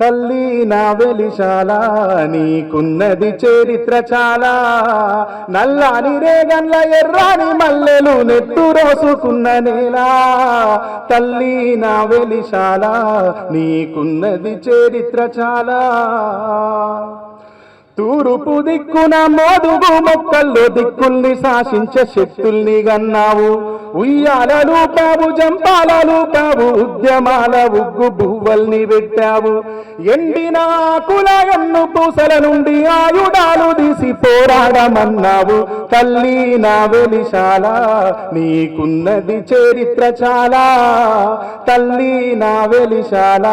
తల్లి నా వెలిశాల నీకున్నది చరిత్ర చాలా. నల్లాని రేగన్ల ఎర్రాని మల్లెలు నెట్టు రోసుకున్న నేల. తల్లి నా వెలిశాల నీకున్నది చరిత్ర చాలా. తూరుపు దిక్కున మోదుగు మొక్కల్లో దిక్కుల్ని శాసించే శక్తుల్ని గన్నావు. ఉయ్యాలలు పావు జంపాలలు పావు ఉద్యమాల ఉగ్గు బువ్వల్ని పెట్టావు ఎండిన ఆకుల ఎన్ను పూసల నుండి ఆయుధాలు తీసి పోరాడమన్నావు. తల్లి నా వెలిశాల నీకున్నది చరిత్ర చాలా తల్లి నా వెలిశాల.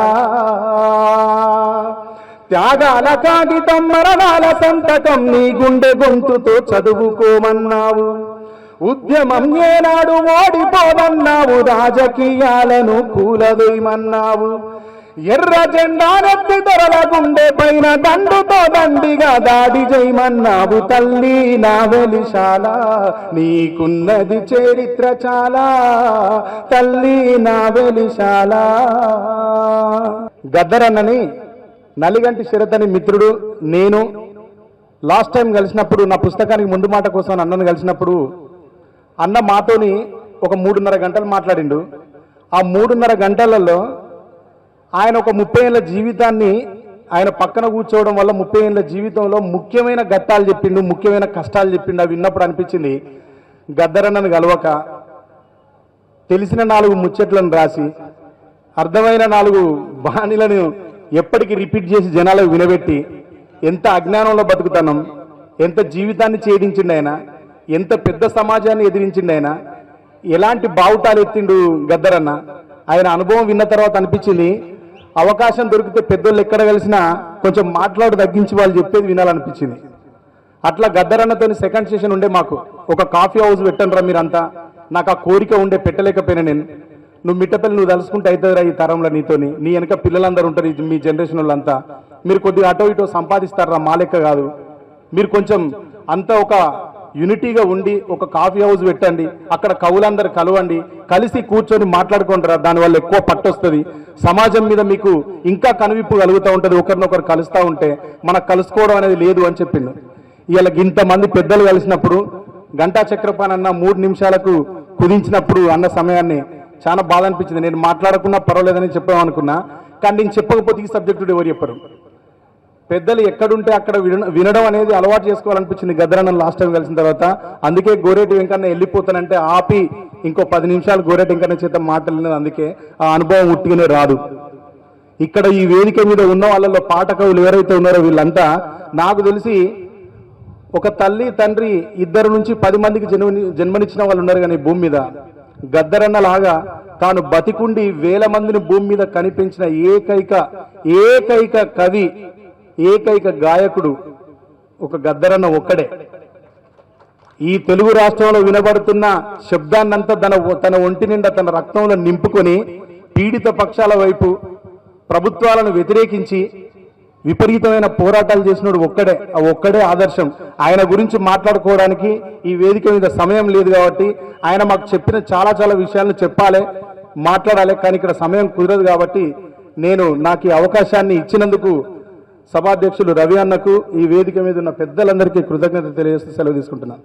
త్యాగాల కాగితం మరణాల సంతకం నీ గుండె గొంతుతో చదువుకోమన్నావు. ఉద్యమం ఏనాడు ఓడిపోదన్నావు రాజకీయాలను కూలవేయమన్నావు. ఎర్ర జెండానెత్తి దొరల గుండె పైన దండుతో దండిగా దాడి చేయమన్నావు తల్లి. నా వెలిశాల నీకున్నది చరిత్ర చాలా. తల్లి నా వెలిశాల. గద్దరన్నని నలిగంటి శరతని మిత్రుడు నేను. లాస్ట్ టైం కలిసినప్పుడు నా పుస్తకానికి ముందు మాట కోసం అన్నను కలిసినప్పుడు అన్న మాతోని ఒక మూడున్నర గంటలు మాట్లాడిండు. ఆ మూడున్నర గంటలలో ఆయన ఒక ముప్పై ఏళ్ళ జీవితాన్ని ఆయన పక్కన కూర్చోవడం వల్ల ముప్పై ఏళ్ళ జీవితంలో ముఖ్యమైన ఘట్టాలు చెప్పిండు ముఖ్యమైన కష్టాలు చెప్పిండు అవి విన్నప్పుడు అనిపించింది గద్దరన్నను కలవక తెలిసిన నాలుగు ముచ్చట్లను రాసి అర్థమైన నాలుగు బాణీలను ఎప్పటికీ రిపీట్ చేసి జనాలకు వినబెట్టి ఎంత అజ్ఞానంలో బతుకుతానం ఎంత జీవితాన్ని ఛేదించిండు ఆయన ఎంత పెద్ద సమాజాన్ని ఎదిరించిండు ఆయన? ఎలాంటి బావుటాలు ఎత్తిండు గద్దరన్న? ఆయన అనుభవం విన్న తర్వాత అనిపించింది అవకాశం దొరికితే పెద్దోళ్ళు ఎక్కడ కలిసినా కొంచెం మాట్లాడు తగ్గించి వాళ్ళు చెప్పేది వినాలనిపించింది. అట్లా గద్దరన్నతో సెకండ్ సెషన్ ఉండే మాకు. ఒక కాఫీ హౌస్ పెట్టండిరా మీరంతా. నాకు ఆ కోరిక ఉండే పెట్టలేకపోయినా నేను. నువ్వు మిట్టపల్లి నువ్వు తలుసుకుంటే అవుతుందిరా ఈ తరంలో నీతోని. నీ వెనక పిల్లలందరూ ఉంటారు ఈ మీ జనరేషన్ వాళ్ళంతా. మీరు కొద్దిగా అటో ఇటో సంపాదిస్తారా? మా లెక్క కాదు. మీరు కొంచెం అంతా ఒక యూనిటీగా ఉండి ఒక కాఫీ హౌస్ పెట్టండి అక్కడ కవులందరు కలవండి కలిసి కూర్చొని మాట్లాడుకుంటారు? దానివల్ల ఎక్కువ పట్టొస్తుంది. సమాజం మీద మీకు ఇంకా కనువిప్పు కలుగుతూ ఉంటుంది ఒకరినొకరు కలుస్తూ ఉంటే మనకు కలుసుకోవడం అనేది లేదు అని చెప్పిండు. ఇవాళ ఇంతమంది పెద్దలు కలిసినప్పుడు గంటా చక్రపాణి అన్న మూడు నిమిషాలకు కుదించినప్పుడు అన్న సమయాన్ని చాలా బాధ అనిపించింది. నేను మాట్లాడకున్నా పర్వాలేదని చెప్పామనుకున్నా కానీ నేను చెప్పకపోతే ఈ సబ్జెక్టు ఎవరు చెప్పరు. పెద్దలు ఎక్కడుంటే అక్కడ వినడం అనేది అలవాటు చేసుకోవాలనిపించింది గద్దరన్న లాస్ట్ టైం కలిసిన తర్వాత. అందుకే గోరేటి వెంకన్న వెళ్ళిపోతానంటే ఆపి ఇంకో పది నిమిషాలు గోరేటి వెంకన్న చేత మాట్లాడినది అందుకే ఆ అనుభవం ఉట్టిగానే రాదు. ఇక్కడ ఈ వేదిక మీద ఉన్న వాళ్ళలో పాఠకవులు ఎవరైతే ఉన్నారో వీళ్ళంతా నాకు తెలిసి ఒక తల్లి తండ్రి ఇద్దరు నుంచి పది మందికి జన్మని జన్మనిచ్చిన వాళ్ళు ఉన్నారు కానీ భూమి మీద. గద్దరన్న లాగా తాను బతికుండి వేల మందిని భూమి మీద కనిపించిన ఏకైక ఏకైక కవి ఏకైక గాయకుడు ఒక గద్దరన్న ఒక్కడే. ఈ తెలుగు రాష్ట్రంలో వినబడుతున్న శబ్దాన్నంతా తన తన ఒంటి నిండా తన రక్తంలో నింపుకొని పీడిత పక్షాల వైపు ప్రభుత్వాలను వ్యతిరేకించి విపరీతమైన పోరాటాలు చేసినోడు ఒక్కడే. ఆ ఒక్కడే ఆదర్శం. ఆయన గురించి మాట్లాడుకోవడానికి ఈ వేదిక మీద సమయం లేదు కాబట్టి ఆయన మాకు చెప్పిన చాలా చాలా విషయాలను చెప్పాలి మాట్లాడాలి కానీ ఇక్కడ సమయం కుదరదు కాబట్టి నేను నాకు ఈ అవకాశాన్ని ఇచ్చినందుకు సభాధ్యక్షులు రవి అన్నకు ఈ వేదిక మీద ఉన్న పెద్దలందరికీ కృతజ్ఞత తెలియజేస్తూ సెలవు తీసుకుంటున్నాను.